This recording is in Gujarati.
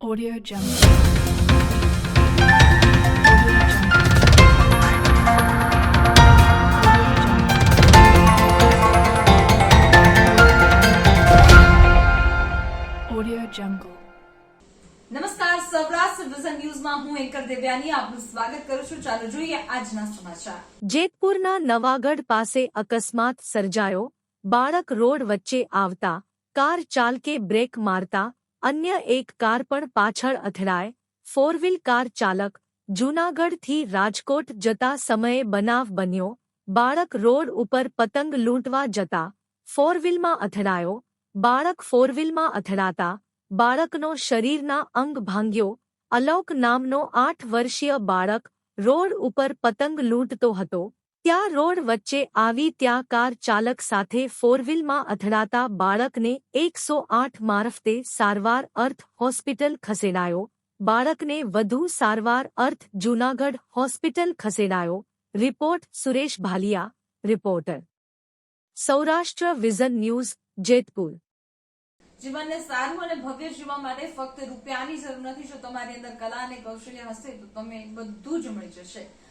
Audio Jungle. Audio Jungle. Audio Jungle. નમસ્કાર સૌરાષ્ટ્ર વિઝન ન્યૂઝમાં હું એન્કર દેવ્યાની આપનું સ્વાગત કરું છું ચાલો જોઈએ આજના સમાચાર જેતપુરના નવાગઢ પાસે અકસ્માત સર્જાયો બાળક રોડ વચ્ચે આવતા કાર ચાલકે બ્રેક મારતા અન્ય એક કાર પણ પાછળ અથડાય. ફોર કાર ચાલક જૂનાગઢથી રાજકોટ જતા સમયે બનાવ બન્યો. બાળક રોડ ઉપર પતંગ લૂંટવા જતા ફોર અથડાયો. બાળક ફોર અથડાતા. બાળકનો શરીરના અંગ ભાંગ્યો. અલોક નામનો આઠ વર્ષીય બાળક રોડ ઉપર પતંગ લૂંટતો હતો. ત્યાં રોડ વચ્ચે આવી ત્યાં કાર ચાલક સાથે ફોરવ્હીલમાં અથડાતા બાળકને એકસો આઠ મારફતે સારવાર અર્થ હોસ્પિટલ ખસેડાયો. બાળકને વધુ સારવાર અર્થ જૂનાગઢ હોસ્પિટલ ખસેડાયો. Report Suresh Bhaliya, reporter. Saurashtra vision news, Jetpur. જીવનને સારું અને ભવ્ય જીવવા માટે ફક્ત રૂપિયાની જરૂર નથી. જો તમારી અંદર કલા અને કૌશલ્ય હશે, તો તમે બધું જ મળી જશે.